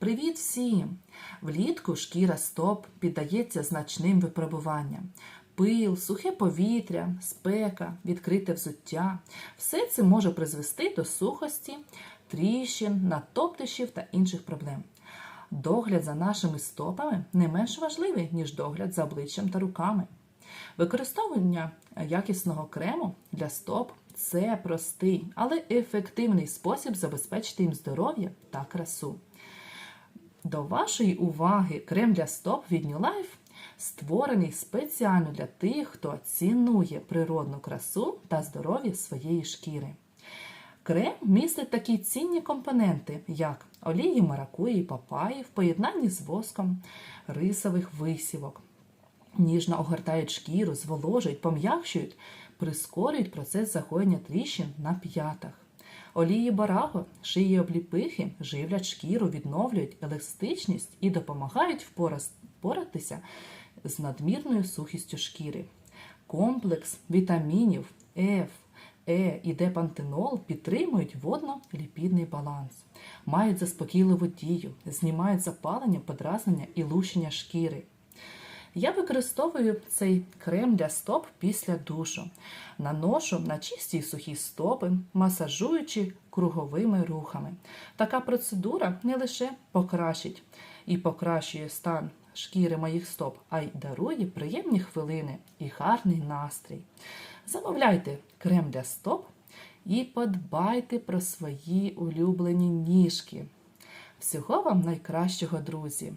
Привіт всім! Влітку шкіра стоп піддається значним випробуванням. Пил, сухе повітря, спека, відкрите взуття все це може призвести до сухості, тріщин, натоптищів та інших проблем. Догляд за нашими стопами не менш важливий, ніж догляд за обличчям та руками. Використовування якісного крему для стоп це простий, але ефективний спосіб забезпечити їм здоров'я та красу. До вашої уваги крем для стоп від New Life створений спеціально для тих, хто цінує природну красу та здоров'я своєї шкіри. Крем містить такі цінні компоненти, як олії маракуї і папаї в поєднанні з воском рисових висівок. Ніжно огортають шкіру, зволожують, пом'якшують, прискорюють процес загоєння тріщин на п'ятах. Олії бараго, шиї обліпихи живлять шкіру, відновлюють еластичність і допомагають впоратися з надмірною сухістю шкіри. Комплекс вітамінів F, Е і Д-пантенол підтримують водно-ліпідний баланс, мають заспокійливу дію, знімають запалення, подразнення і лущення шкіри. Я використовую цей крем для стоп після душу. Наношу на чисті й сухі стопи, масажуючи круговими рухами. Така процедура не лише покращить і покращує стан шкіри моїх стоп, а й дарує приємні хвилини і гарний настрій. Замовляйте крем для стоп і подбайте про свої улюблені ніжки. Всього вам найкращого, друзі!